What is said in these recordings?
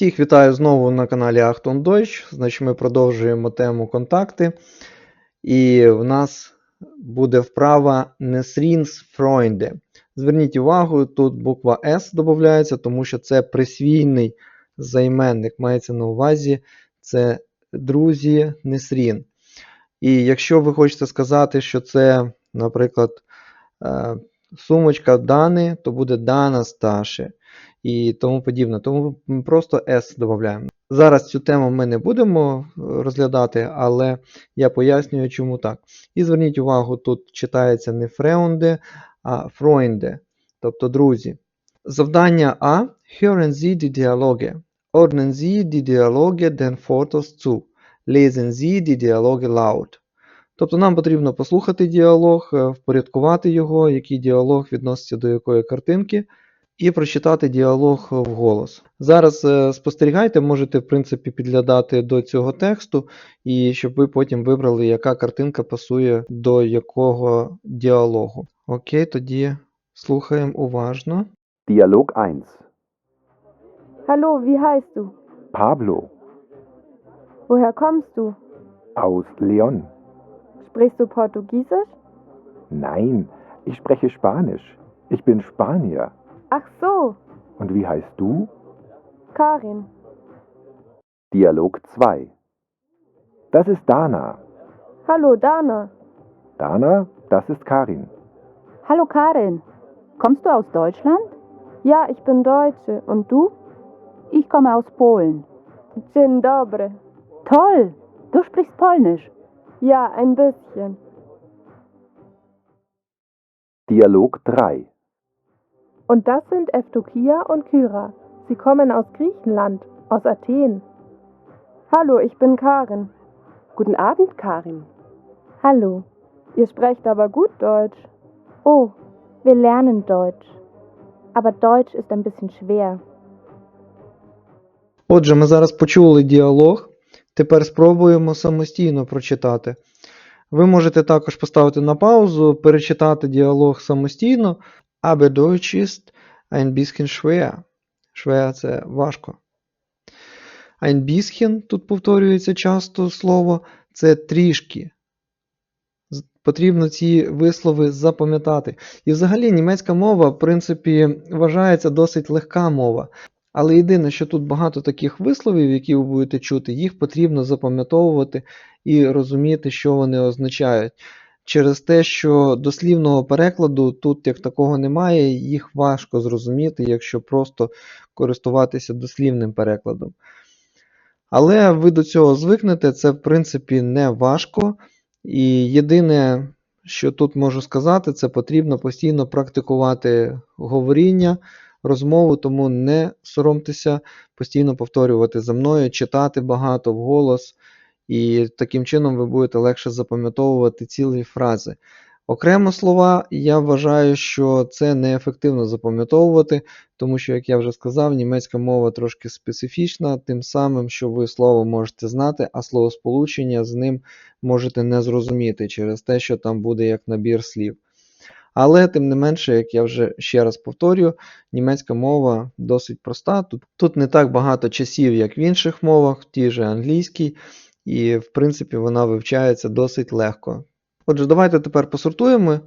Всіх вітаю знову на каналі Achtung Deutsch. Значить, ми продовжуємо тему контакти. І в нас буде вправа Freunde. Зверніть увагу, тут буква S додається, тому що це присвійний займенник. Мається на увазі це друзі Несрін. І якщо ви хочете сказати, що це, наприклад, е, сумочка Дани, то буде Дана Сташе і тому подібне. Тому ми просто S додаємо. Зараз цю тему ми не будемо е, розглядати, але я пояснюю, чому так. І зверніть увагу, тут читається не Freunde, а Freunde, тобто друзі. Завдання А. Hören Sie die Dialoge. Ordnen Sie die Dialoge den Fotos zu. Lesen Sie die Dialoge laut. Тобто нам потрібно послухати діалог, е, впорядкувати його, який діалог відноситься до якої картинки, і прочитати діалог вголос. Зараз е, спостерігайте, можете, в принципі, підглядати до цього тексту, і щоб ви потім вибрали, яка картинка пасує до якого діалогу. Окей, тоді слухаємо уважно. Dialog 1. Hallo, wie heißt du? Pablo Woher kommst du? aus Leon. Sprichst du Portugiesisch? Nein, ich spreche Spanisch. Ich bin Spanier. Ach so, Und wie heißt du? Karin. Dialog 2. Das ist Dana. Hallo, Dana. Dana, das ist Karin. Hallo Karin, kommst du aus Deutschland? Ja, ich bin Deutsche. Und du? Ich komme aus Polen. Dzień dobry. Toll, du sprichst Polnisch. Ja, ein bisschen. Dialog 3. Und das sind Evdokia und Kyra. Sie kommen aus Griechenland, aus Athen. Hallo, ich bin Karin. Guten Abend, Karin. Hallo. Ihr sprecht aber gut Deutsch. Oh, wir lernen Deutsch. Aber Deutsch ist ein bisschen schwer. Отже, ми зараз почули діалог. Тепер спробуємо самостійно прочитати. Ви можете також поставити на паузу, перечитати діалог самостійно, Aber Deutsch ist ein bisschen schwer. Schwer – це важко. Ein bisschen, тут повторюється часто слово, це трішки. Потрібно ці вислови запам'ятати. І взагалі німецька мова, в принципі, вважається досить легка мова. Але єдине, що тут багато таких висловів, які ви будете чути, їх потрібно запам'ятовувати і розуміти, що вони означають. Через те, що дослівного перекладу тут як такого немає, їх важко зрозуміти, якщо просто користуватися дослівним перекладом. Але ви до цього звикнете, це в принципі не важко. І єдине, що тут можу сказати, це потрібно постійно практикувати говоріння, розмову, тому не соромтеся постійно повторювати за мною, читати багато вголос, і таким чином ви будете легше запам'ятовувати цілі фрази. Окремо слова, я вважаю, що це неефективно запам'ятовувати, тому що, як я вже сказав, німецька мова трошки специфічна, тим самим, що ви слово можете знати, а словосполучення з ним можете не зрозуміти через те, що там буде як набір слів. Але, тим не менше, як я вже ще раз повторюю, німецька мова досить проста. Тут, тут не так багато часів, як в інших мовах, в тій же англійській, і, в принципі, вона вивчається досить легко. Отже, давайте тепер посортуємо,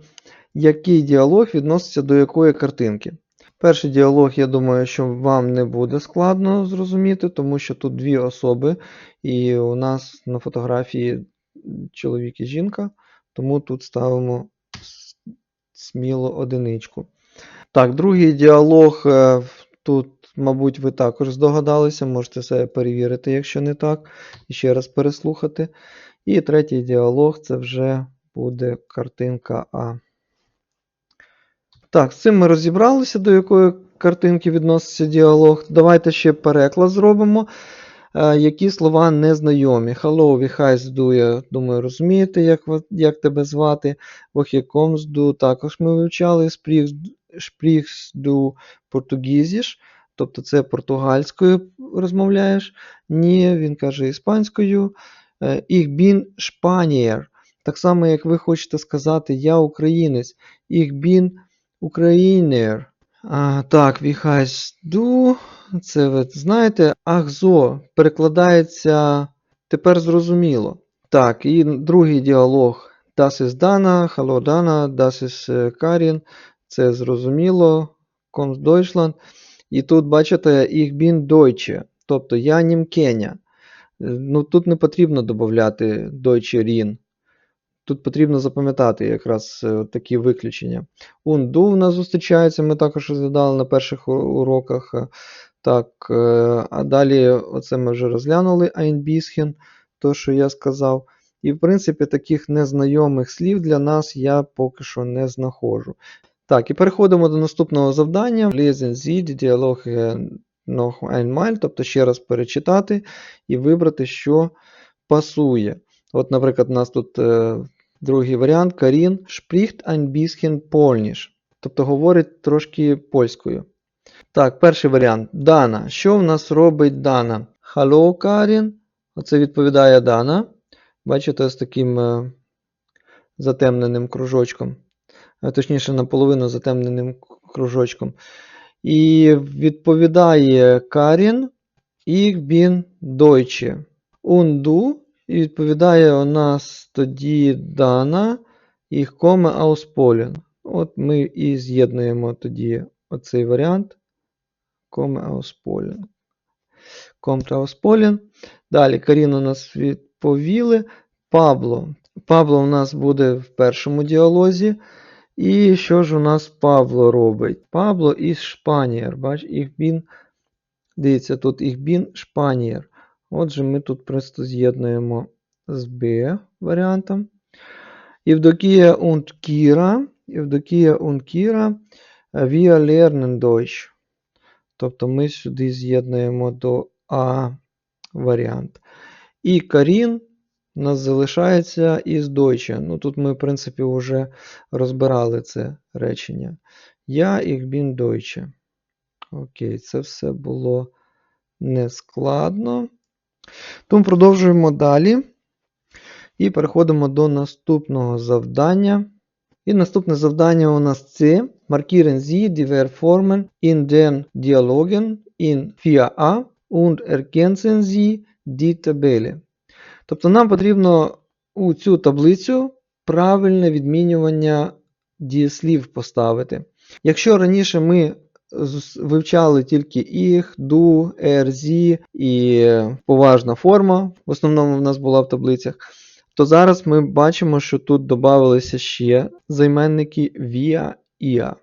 який діалог відноситься до якої картинки. Перший діалог, я думаю, що вам не буде складно зрозуміти, тому що тут дві особи, і у нас на фотографії чоловік і жінка, тому тут ставимо сміло одиничку. Так, другий діалог е, тут, мабуть, ви також здогадалися, можете себе перевірити, якщо не так, і ще раз переслухати. І третій діалог це вже буде картинка А. Так, з цим ми розібралися, до якої картинки відноситься діалог. Давайте ще переклад зробимо. Е, Які слова незнайомі. Hello, wie heißt я думаю, розумієте, як, як тебе звати. Woher kommst також ми вивчали. Sprichst du Portugiesisch, тобто це португальською розмовляєш. Ні, він каже іспанською. Е, Ich bin Spanier. Так само, як ви хочете сказати, я українець. Ich bin Ukrainer. А, так, wie du? Це ви знаєте. Ах, зо перекладається тепер зрозуміло. Так, і другий діалог. Das ist Dana, Hallo Dana, das ist е, Karin. Це зрозуміло. Kommst Deutschland. І тут бачите, ich bin Deutsche, тобто я німкеня. Е, Ну, тут не потрібно додати Deutsche Rin. Тут потрібно запам'ятати якраз е, такі виключення. Унду у нас зустрічається, ми також розглядали на перших уроках. Так, е, а далі оце ми вже розглянули Einbischen, то, що я сказав. І, в принципі, таких незнайомих слів для нас я поки що не знаходжу. Так, і переходимо до наступного завдання. Lesen Sie die noch einmal, тобто ще раз перечитати і вибрати, що пасує. От, наприклад, у нас тут е, другий варіант. Карін spricht ein bisschen Polnisch, тобто говорить трошки польською. Так, перший варіант. Дана. Що в нас робить Дана? Hello, Карін. Оце відповідає Дана. Бачите, з таким е, затемненим кружочком. Точніше, наполовину затемненим кружочком. І відповідає Карін. Bin Deutsche. Und du? І відповідає у нас тоді Дана. Ich komme aus Polen. От ми і з'єднуємо тоді оцей варіант. Komme aus Polen. Kommt aus Polen. Далі у нас відповіли. Пабло. Пабло у нас буде в першому діалозі. І що ж у нас Павло робить? Пабло із Шпанієр. Бач, він. Дивіться, тут він Шпанієр. Отже, ми тут просто з'єднуємо з Б варіантом. Євдокія und Кіра. Євдокія und Кіра. Wir lernen Deutsch. Тобто ми сюди з'єднуємо до А варіант. І Карін нас залишається із Deutsche. Ну, тут ми, в принципі, вже розбирали це речення. Я ich bin Deutsche. Окей, це все було нескладно. Тому продовжуємо далі. І переходимо до наступного завдання. І наступне завдання у нас це Markieren Sie die Verbformen in den Dialogen in 4a und ergänzen Sie die Tabelle. Тобто нам потрібно у цю таблицю правильне відмінювання дієслів поставити. Якщо раніше ми вивчали тільки їх, ду, ер, зі і поважна форма, в основному в нас була в таблицях, то зараз ми бачимо, що тут додавалися ще займенники віа, іа.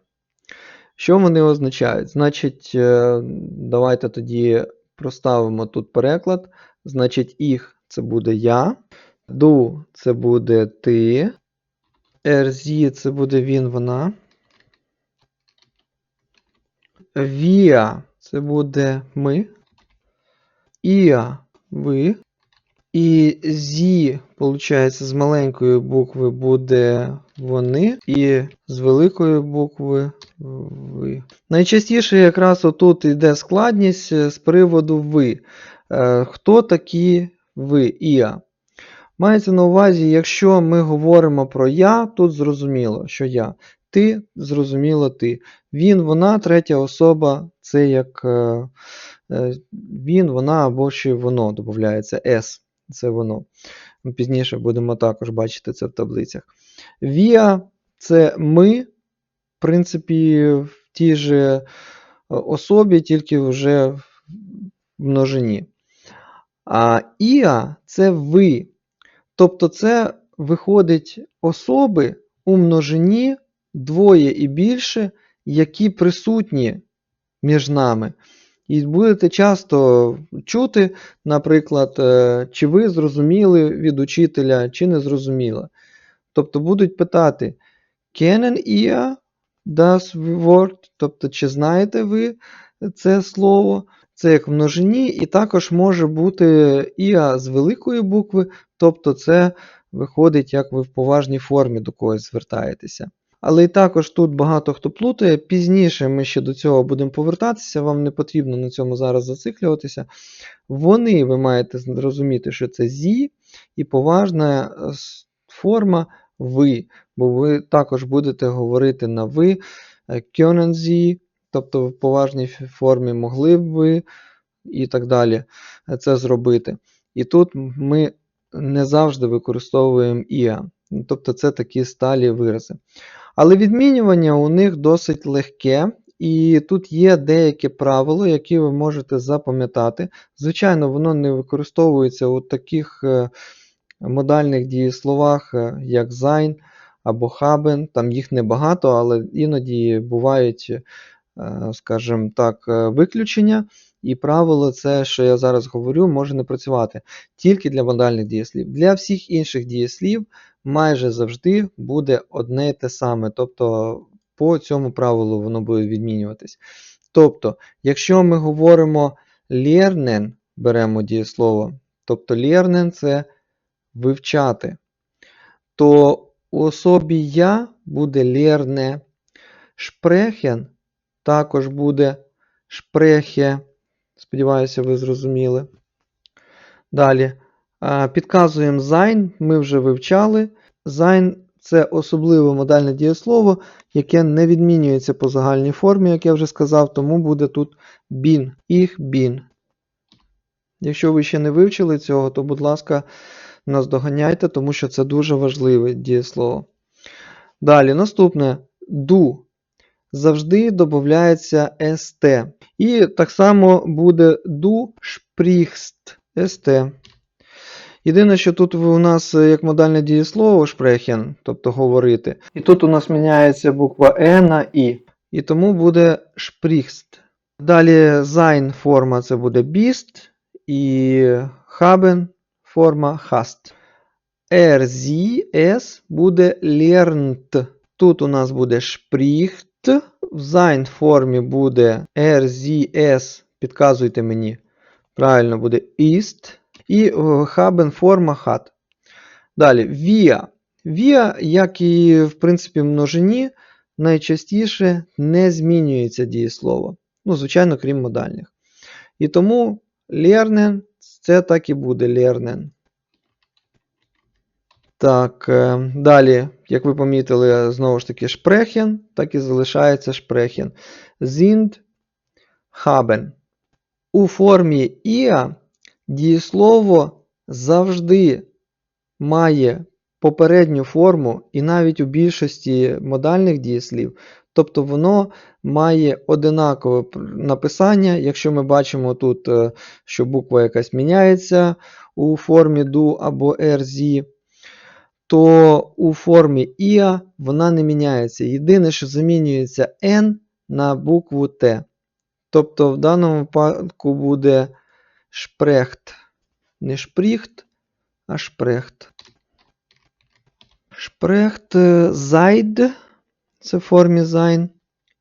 Що вони означають? Значить, е, давайте тоді проставимо тут переклад. Значить, їх це буде я, ду це буде ти, ерзі це буде він, вона. Віа це буде ми. Іа ви. І зі, виходить, з маленької букви буде вони, і з великої букви ви. Найчастіше якраз отут йде складність е, з приводу ви. Е, Хто такі ви? Іа. Мається на увазі, якщо ми говоримо про я, тут зрозуміло, що я. Ти, зрозуміло, ти. Він, вона, третя особа, це як е, е, він, вона або ще воно додається S. Це воно. Пізніше будемо також бачити це в таблицях. Віа це ми, в принципі, в тій же е, особі, тільки вже в множині. А Іа це ви. Тобто це виходить особи у множині двоє і більше, які присутні між нами. І будете часто чути, наприклад, е, чи ви зрозуміли від учителя, чи не зрозуміли. Тобто будуть питати Kennen ihr das Wort? Тобто, чи знаєте ви це слово? Це як в множині, і також може бути іа з великої букви, тобто це виходить, як ви в поважній формі до когось звертаєтеся. Але і також тут багато хто плутає. Пізніше ми ще до цього будемо повертатися, вам не потрібно на цьому зараз зациклюватися. Вони ви маєте зрозуміти, що це зі, і поважна е, форма ви, бо ви також будете говорити на ви. Е, Sie, тобто в поважній формі могли б ви і так далі е, це зробити. І тут ми не завжди використовуємо ну, тобто це такі сталі вирази. Але відмінювання у них досить легке, і тут є деяке правило, яке ви можете запам'ятати. Звичайно, воно не використовується у таких е, модальних дієсловах, е, як sein або haben. Там їх небагато, але іноді бувають, скажімо так, е, виключення. І правило, це, що я зараз говорю, може не працювати тільки для модальних дієслів. Для всіх інших дієслів майже завжди буде одне й те саме. Тобто по цьому правилу воно буде відмінюватись. Тобто, якщо ми говоримо lernen, беремо дієслово, тобто lernen це вивчати, то у особі я буде lerne, sprechen також буде spreche. Сподіваюся, ви зрозуміли. Далі. Підказуємо sein, ми вже вивчали. Sein це особливе модальне дієслово, яке не відмінюється по загальній формі, як я вже сказав, тому буде тут bin, ich bin. Якщо ви ще не вивчили цього, то, будь ласка, нас доганяйте, тому що це дуже важливе дієслово. Далі, наступне do. Завжди додається st. І так само буде du sprichst st. Єдине, що тут у нас е, як модальне дієслово sprechen, тобто говорити. І тут у нас міняється буква е на і. І тому буде sprichst. Далі sein форма це буде bist, і haben форма hast. Er, sie, es буде lernt. Тут у нас буде spricht. В sein формі буде es. Підказуйте мені. Правильно буде ist. І haben форма hat. Далі via. Via, як і в принципі множині, найчастіше не змінюється дієслово. Ну, звичайно, крім модальних. І тому lernen це так і буде lernen. Так, е, далі, як ви помітили, знову ж таки sprechen, так і залишається sprechen. Sind, haben. У формі ia дієслово завжди має попередню форму, і навіть у більшості модальних дієслів, тобто воно має одинакове написання. Якщо ми бачимо тут, е, що буква якась міняється у формі do або rz, то у формі ia вона не міняється. Єдине, що замінюється n на букву T. Тобто в даному випадку буде шпрехт. Не шпріхт, а шпрехт. Шпрехт е, зайд, це в формі sein,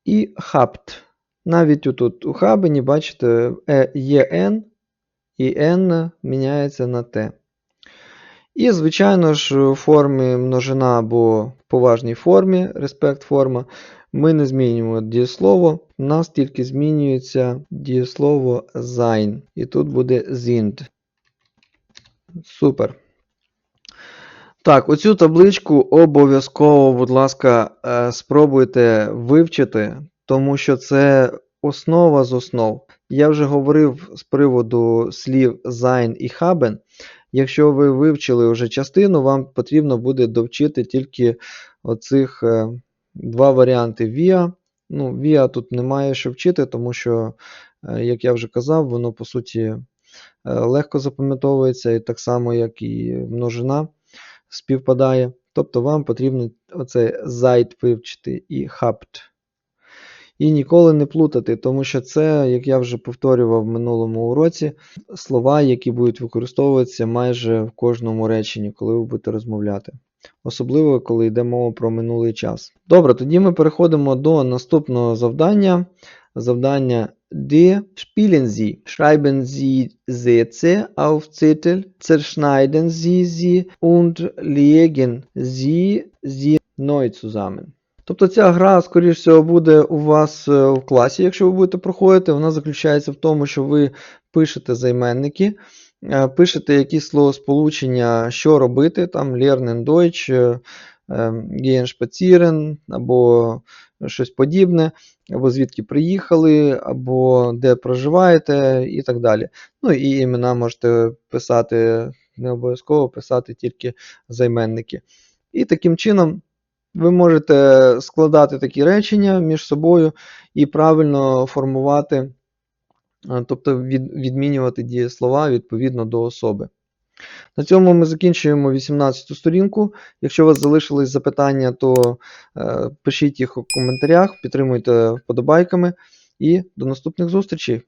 і хапт. Навіть отут у хабені, бачите, е, є n, і n міняється на t. І, звичайно ж, у формі множина або в поважній формі, респект форма, ми не змінюємо дієслово, у нас тільки змінюється дієслово sein. І тут буде sind. Супер. Так, оцю табличку обов'язково, будь ласка, е, спробуйте вивчити, тому що це основа з основ. Я вже говорив з приводу слів sein і haben. Якщо ви вивчили вже частину, вам потрібно буде довчити тільки оцих е, два варіанти VIA. Ну, VIA тут немає що вчити, тому що, е, як я вже казав, воно по суті е, легко запам'ятовується, і так само, як і множина співпадає. Тобто вам потрібно оцей Zeit вивчити і Habt. І ніколи не плутати, тому що це, як я вже повторював в минулому уроці, слова, які будуть використовуватися майже в кожному реченні, коли ви будете розмовляти. Особливо, коли йде мова про минулий час. Добре, тоді ми переходимо до наступного завдання. Завдання D. Spielen Sie. Schreiben Sie Sätze auf Zettel, zerschneiden Sie sie und legen Sie sie neu zusammen. Тобто ця гра, скоріш всього, буде у вас е, в класі, якщо ви будете проходити. Вона заключається в тому, що ви пишете займенники, е, пишете якісь словосполучення, що робити, там lernen Deutsch, е, е, gehen spazieren, або щось подібне, або звідки приїхали, або де проживаєте, і так далі. Ну і імена можете писати, не обов'язково писати тільки займенники. І таким чином ви можете складати такі речення між собою і правильно формувати, тобто від, відмінювати дієслова відповідно до особи. На цьому ми закінчуємо 18 сторінку. Якщо у вас залишились запитання, то е, пишіть їх у коментарях, підтримуйте вподобайками і до наступних зустрічей!